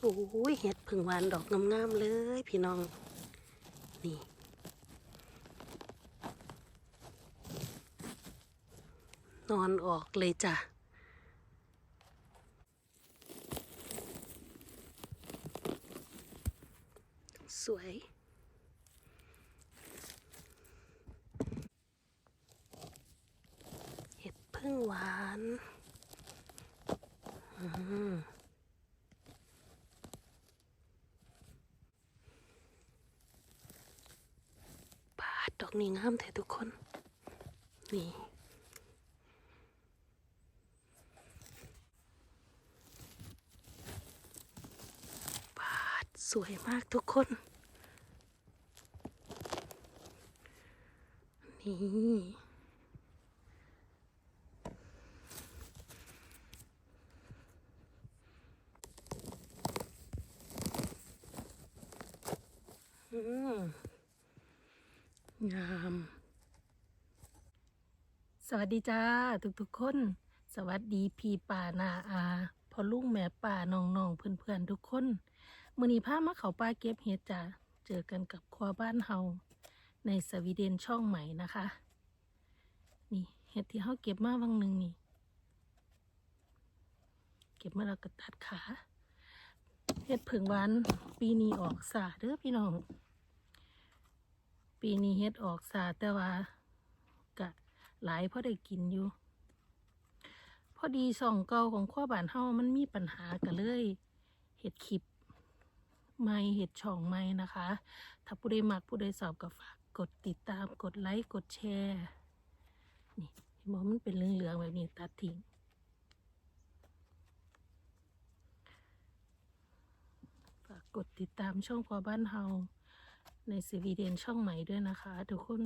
โอ้ยเห็ดผึ่งหวานดอกงามๆเลย พี่น้อง นี่นอนออกเลยจ้ะสวย เห็ดพึ่งหวาน อืมปาดดอกนี้งามแท้ทุกคน นี่ปาดสวยมากทุกคน นี่ อืม งาม สวัสดีจ้าทุกๆคน สวัสดีพี่ป่านาอาพอลุงแม่ป่าน้องๆเพื่อนๆทุกคนมื้อนี้พามาเขาป่าเก็บเห็ดจ้าเจอกันกับครัวบ้านเฮาในสวีเดนช่องใหม่นะคะ นี่เห็ดที่เฮาเก็บมาวังหนึ่งนี่ เก็บมาแล้วก็ตัดขาเห็ดผึ่งหวานปีนี้ออกสาเด้อพี่น้อง ปีนี้เฮ็ดออกสาแต่ว่ากะหลายพอได้กินอยู่ พอดีส่องเก่าของข้อบ้านเฮามันมีปัญหากันเลยเห็ดคลิปไม่เห็ดช่องไม่นะคะ ถ้าผู้ใดมักผู้ใดสอบก็ฝากกดติดตามกดไลค์กดแชร์นี่เห็นบอกมันเป็นเหลืองๆแบบนี้ตัดทิ้งฝากกดติดตามช่องพอบ้านเฮา ในสวีเดนช่องใหม่ด้วยนะคะ ทุกคน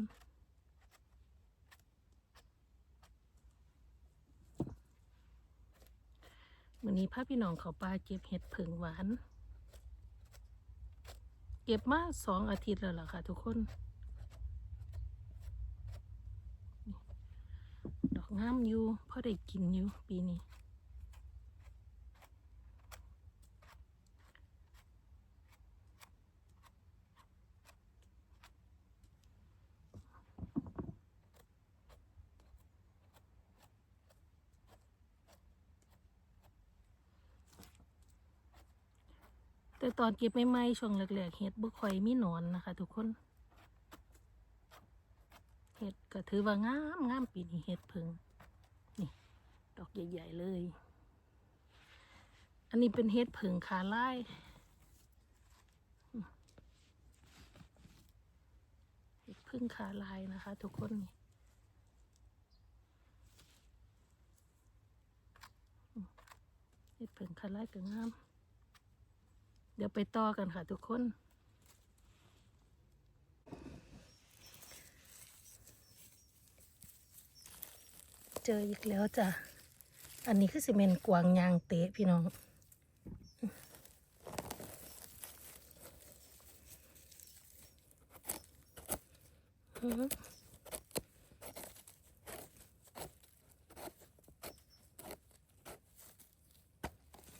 วันนี้พาพี่น้องเขาปลาเก็บเห็ดผึ่งหวาน เก็บมาสองอาทิตย์แล้วล่ะค่ะทุกคน ดอกงามอยู่พอได้กินอยู่ปีนี้ ต่ตอนเก็บใหม่ๆช่วงแรกๆเห็ดบ่ค่อยมีหนอนนะคะ ทุกคนเห็ดก็ถือว่างามงามปีนี้เห็ดเพิงนี่ ดอกใหญ่ ๆ เลย อันนี้เป็นเห็ดเพิงขาลายเห็ดพึ่งขาลายนะคะ ทุกคนนี่เห็ดเพิงขาลายก็งาม ดี๋ยวไปต่อกันค่ะทุกคน เจออีกแล้วจ้ะ อันนี้คือซีเมนต์กวางยางเตะพี่น้อง อื้อห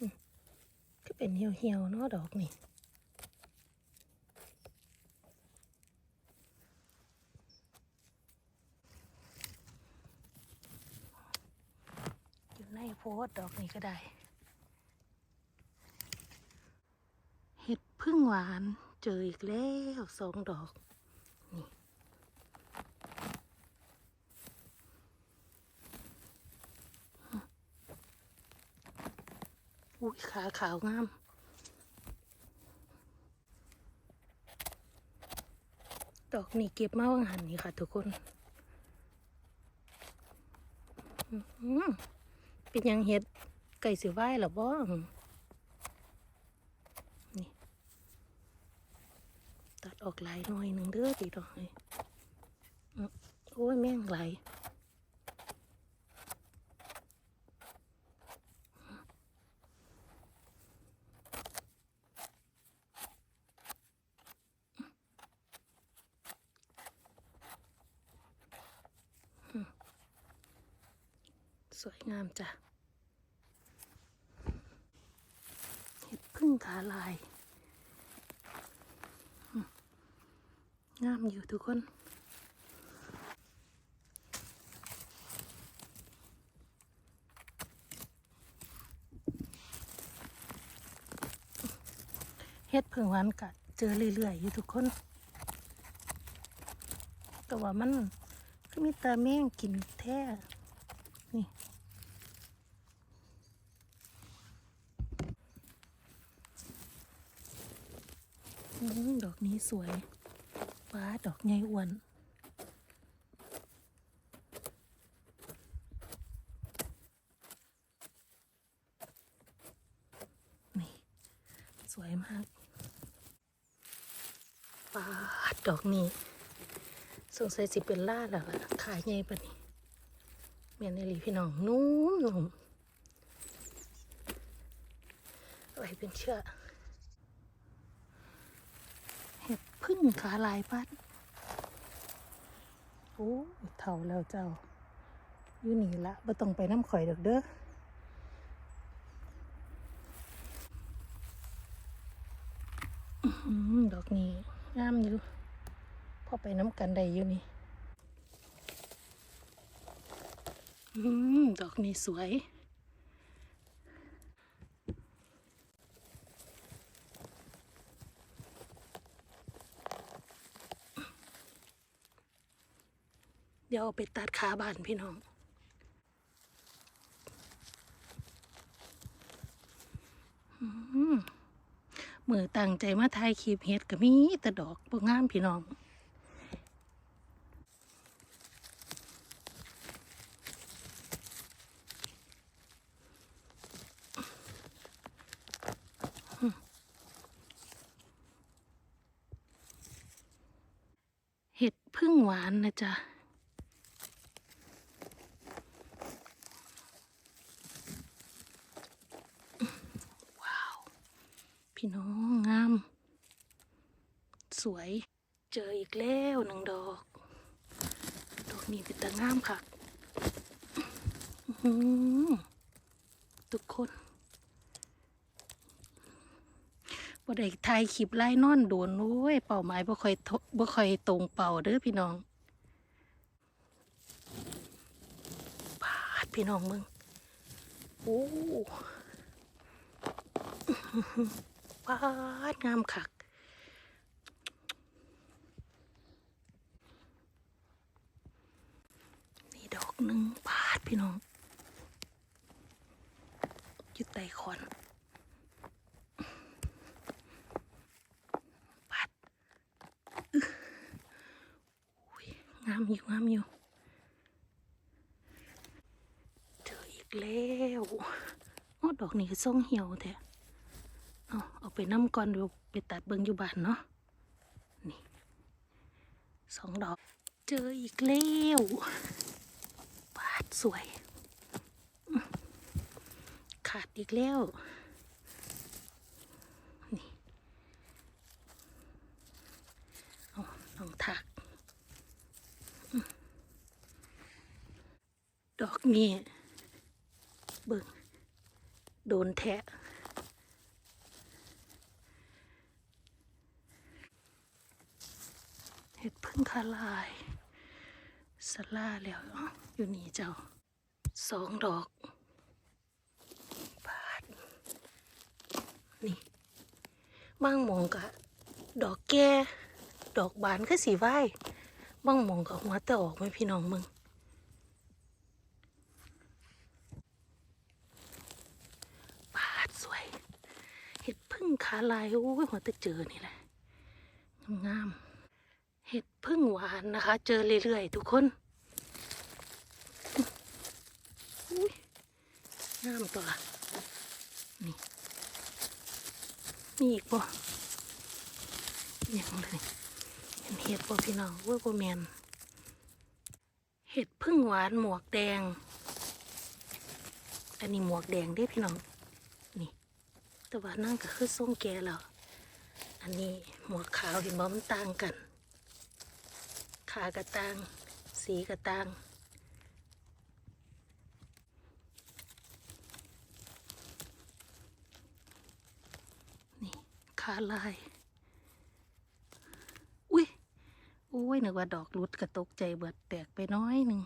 ือก็ เป็นเหี่ยวๆเนาะดอกนี่อยู่ในโพสต์ดอกนี้ก็ได้ เห็ดพึ่งหวานเจออีกแล้วสองดอกนี่อุ้ยขาขาวงาม ดอกนี่เก็บมาวางหันนี่ค่ะ ทุกคนเป็นยังเห็ดไก่สิไหวหรอบ่นี่ ตัดออกหลายหน่อยหนึ่งเด้อตีดอกเลยโอ้ยแม่งไหล สวยงามจ้ะ เห็ดพึ่งขาลาย งามอยู่ทุกคนเฮ็ดเพิ่งหวันกะเจอเรื่อยๆอยู่ทุกคน แต่ว่ามันก็มีแตาแม่งกินแท้ นี่ อืม ดอกนี้สวยว้าดอกใหญ่อ้วนนี่สวยมากว้าดอกนี้สงสัยสิเป็นล่าแล้วขายใหญ่ปะนี่เมียนในหลีพี่น้องนุ่มนุ่มไว้เป็นเชือก ห็ดพึ่งขาลายปัดโอ้เท่าแล้วเจ้า อยู่นี่ละบ่ต้องไปน้ำข่อยดอกเด้ออื้อหือดอกนี้งามอยู่พอไปน้ำกันได้อยู่นี่อืมดอกนี้สวย เดี๋ยวเอาไปตัดขาบานพี่น้องอมมือตั้งใจมาถ่ายคลิปเฮ็ดก็มีแต่ดอกบ่งามพี่น้องเห็ดพึ่งหวานนะจ๊ะ ว้าว พี่น้องงาม ส วย เจออีกแล้วหนึ่งดอก ดอกนี้เป็นตางามค่ะหทุกคนบ่ได้ถ่ายคลิปไล่นอนโดนโอ้ยเป่าไม้บ่ค่อยบ่ค่อยตรงเป่าเด้อพี่น้องปาดพี่น้องมึงโอ้อื้อหือปาดงามคัก นี่ดอก หนึ่งบาทพี่น้องยึดไตคอนบาทอุ้ยงามอยู่งามอยู่เจออีกแล้วโอ้ดอกนี้ก็ส่งเหี่ยวแท้เอาเอาไปน้ำก่อนเดี๋ยวไปตัดเบิงอยู่บ้านเนาะนี่สองดอก เจออีกแล้ว สวย ขาดอีกแล้ว นี่เอาลองถักอดอกนี้เบิ่งโดนแทะเห็ดพึ่งคาลาย สลาแล้วอยู่นี่เจ้าสองดอกบาทนี่บางหมองกะดอกแก่ดอกบานคือสีไหวบางหมองกะหัวแต่ออกไหมพี่น้องมึงบาทสวยเห็ดพึ่งขาลายโอ้ยหัวต่เจอนี่แหละงามๆเห็ดพึ่งหวานนะคะ เจอเรื่อยๆทุกคนอุ๊ย งามตัวนี่มีอีกบ่อย่างเลยเห็นเห็ดบ่พี่น้องว่าบ่แมนเห็ดพึ่งหวานหมวกแดง อันนี้หมวกแดงเด้พี่น้อง นี่ แต่ว่านั่นก็คือส้มแกแล้วอันนี้หมวกขาวเห็นบ่มันต่างกัน ขากระตังสีกระตัง ขาลาย อุ้ยโอ้ยนึกว่าดอกรุดกระตกใจเบิดแตกไปน้อยหนึ่ง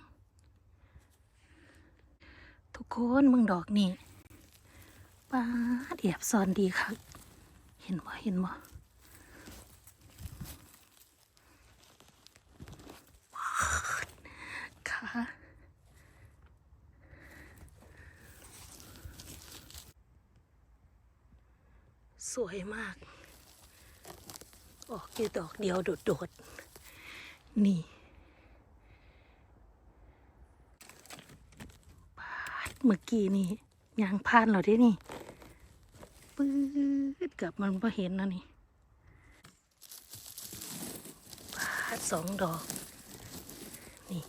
ทุกคนมึงดอกนี่ป้าดแอบซอนดีค่ะเห็นบ่เห็นบ่ว้าสวยมาก ออกอยู่ดอกเดียวโดดๆ นี่ปาดเมื่อกี้นี่ยางพานเราได้นี่ปื๊ดเกับมันพอเห็นนะนี่ปาดสองดอก นี่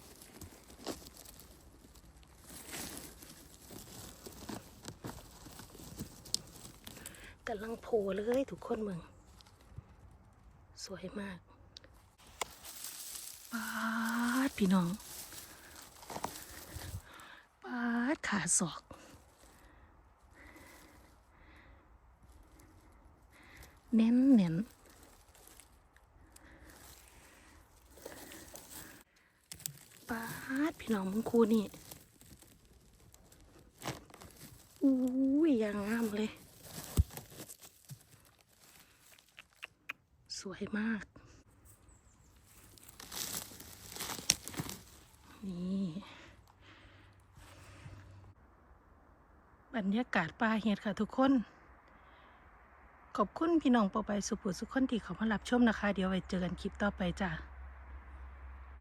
กำลังโผล่เลยทุกคนมึง สวยมากปาดพี่น้องปาดขาศอก เน้นเน้นปาดพี่น้องมึงคูนี่อุ้ยอย่างงามเลย วยมาก นี่ บรรยากาศป่าเห็ดค่ะทุกคน ขอบคุณพี่น้องปอไปสุขุสุขคนที่เขามารับชมนะคะ เดี๋ยวไว้เจอกันคลิปต่อไปจ้ะ